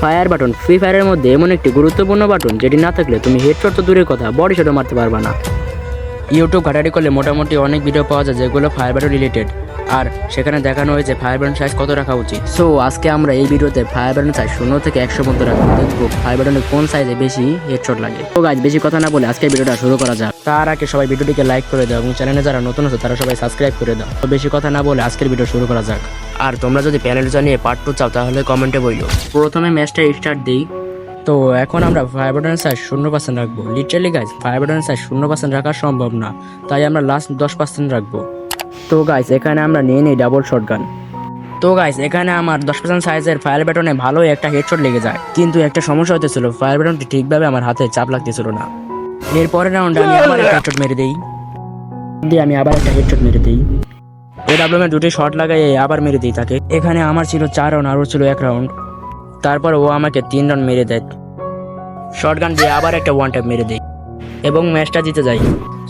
Fire button free ফায়ারের মধ্যে এমন একটি গুরুত্বপূর্ণ বাটন যেটি না থাকলে তুমি হেডশট তো দূরের কথা বডি শটও মারতে পারবা না। ইউটিউব ঘাটাঘাটি করলে মোটামুটি অনেক ভিডিও পাওয়া যায় যেগুলো ফায়ার বাটন রিলেটেড আর সেখানে দেখানো হয়েছে ফায়ার বাটন সাইজ কত রাখা উচিত। সো আজকে আমরা এই ভিডিওতে ফায়ার বাটন সাইজ শূন্য থেকে একশো পর্যন্ত রাখব। দেখব ফায়ার বাটনের কোন সাইজে বেশি হেডশট লাগে। তো গাছ বেশি কথা না বলে আজকে ভিডিওটা শুরু করা যাক। তার আগে সবাই ভিডিওটিকে লাইক করে দাও এবং চ্যানেলে যারা নতুন আছে তারা সবাই সাবস্ক্রাইব করে দাও। তো বেশি কথা না বলে আজকের ভিডিও শুরু করা যাক। আর তোমরা যদি প্যানেল জানিয়ে পার্ট টু চাও, তাহলে কমেন্টে বইলো। প্রথমে ম্যাচটা স্টার্ট দিই। তো এখন আমরা ফায়ার বাটনের সাইজ শূন্য পার্সেন্ট রাখব। লিটারালি গাইজ ফায়ার বাটনের সাইজ শূন্য পার্সেন্ট রাখা সম্ভব না। তাই আমরা লাস্ট দশ পার্সেন্ট রাখব। তো গাইজ এখানে আমরা নিয়ে নিই ডাবল শটগান তো গাইজ এখানে আমার দশ পার্সেন্ট সাইজের ফায়ার ব্যাটনে ভালোই একটা হেডশট লেগে যায়। কিন্তু একটা সমস্যা হতেছিল ফায়ার ব্যাটনটি ঠিকভাবে আমার হাতে চাপ লাগতেছিল না। এরপরের রাউন্ডে আমি আবার একটা হেডশট মেরে দিই। দিয়ে আমি আবার একটা হেডশট মেরে দিই। এ ডাব্লিউমে দুটি শট লাগাই আবার মেরে দিই তাকে। এখানে আমার ছিল চার রাউন্ড আর ওর ছিল এক রাউন্ড তারপর ও আমাকে তিন রাউন্ড মেরে দেয়। শর্টগান দিয়ে আবার একটা ওয়ান ট্যাপ মেরে দিই। এবং ম্যাচটা জিতে যাই।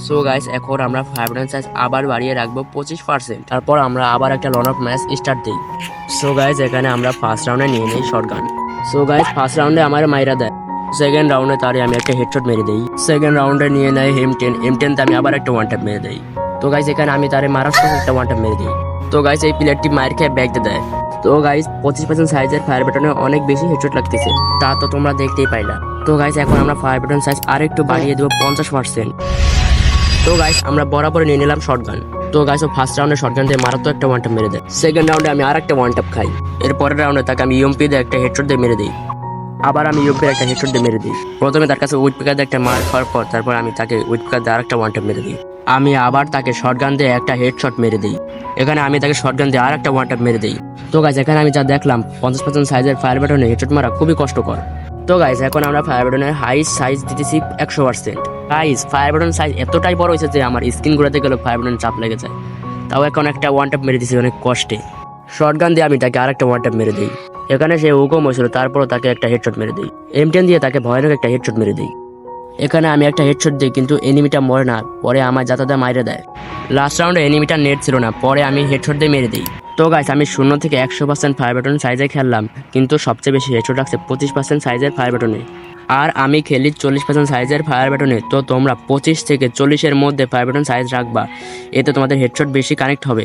সো গাইস এখন আমরা ফাইভ রান সাইজ আবার বাড়িয়ে রাখব পঁচিশ পার্সেন্ট তারপর আমরা আবার একটা লন অফ ম্যাচ স্টার্ট দিই। সো গাইস এখানে আমরা ফার্স্ট রাউন্ডে নিয়ে নিই শর্টগান সো গাইস ফার্স্ট রাউন্ডে আমার মাইরা দেয়। সেকেন্ড রাউন্ডে তারে আমি একটা হেডশট মেরে দিই। সেকেন্ড রাউন্ডে নিয়ে নেয় এম টেন এম টেনতে আমি আবার একটা ওয়ান ট্যাপ মেরে দিই। তো গাইস এখানে আমি তারে মারার সময় একটা ওয়ান মেরে দিই। তো গাইস এই প্লেয়ারটি মায়ের খেয়ে ব্যাগ দিয়ে দেয়। তো গাইস পঁচিশ পার্সেন্ট সাইজের ফায়ার ব্যাটনে অনেক বেশি হেডশট লাগতেছে। তা তো তোমরা দেখতেই পাইলা। তো গাইস এখন আমরা ফায়ার ব্যাটন সাইজ আর একটু বাড়িয়ে দেবো পঞ্চাশ পার্সেন্ট তো গাইস আমরা বরাবর নিয়ে নিলাম শর্টগান তো গাইস ও ফার্স্ট রাউন্ডে শর্টগান দিয়ে মারাত্মক একটা ওয়ান মেরে দেয়। সেকেন্ড রাউন্ডে আমি আর একটা ওয়ান ট্যাপ খাই। এর পরের রাউন্ডে তাকে আমি ইউএমপি দিয়ে একটা হেডশট দিয়ে মেরে দিই। আবার আমি ইউপির একটা হেডশট দিয়ে মেরে দিই। প্রথমে তার কাছে উইট পিকার দিয়ে একটা মার খাওয়ার পর তারপর আমি তাকে উইট পিকার দিয়ে আরেকটা ওয়ান ট্যাপ মেরে দিই। আমি আবার তাকে শর্টগান দিয়ে একটা হেডশট মেরে দিই। এখানে আমি তাকে শর্টগান দিয়ে আর একটা ওয়ান মেরে দিই। তো গাইস এখানে আমি যা দেখলাম, পঞ্চাশ পার্সেন্ট সাইজের ফায়ার ব্যাটনে হেডশট মারা খুবই কষ্টকর। তো গাইস এখন আমরা ফায়ার ব্যাটনের হাই সাইজ দিতেছি একশো percent guys fire button size এতটাই বড় হয়েছে যে আমার স্ক্রিন ঘুরাতে গেলে ফায়ার ব্যাটন চাপ লেগে যায়। তাও এখন একটা ওয়ান ট্যাপ মেরে দিছি, অনেক কষ্টে। শর্টগান দিয়ে আমি তাকে আরেকটা ওয়ান ট্যাপ মেরে দিই। এখানে সে হুকম হয়েছিল, তারপরও তাকে একটা হেডশট মেরে দিই। এম টেন দিয়ে তাকে ভয়ানক একটা হেডশট মেরে দিই। এখানে আমি একটা হেডশট দিই, কিন্তু এনিমিটা মরে না। পরে আমার যাতাদা মাইরে দেয়। লাস্ট রাউন্ডে এনিমিটা নেট ছিল না। পরে আমি হেডশট দিয়ে মেরে দিই। তো গাইস আমি শূন্য থেকে একশো পার্সেন্ট ফায়ার ব্যাটন সাইজে খেললাম, কিন্তু সবচেয়ে বেশি হেডশট রাখছে পঁচিশ পার্সেন্ট সাইজের ফায়ার ব্যাটনে আর আমি খেলি চল্লিশ পার্সেন্ট সাইজের ফায়ার ব্যাটনে তো তোমরা পঁচিশ থেকে চল্লিশের মধ্যে ফায়ার ব্যাটন সাইজ রাখবা। এতে তোমাদের হেডশট বেশি কানেক্ট হবে।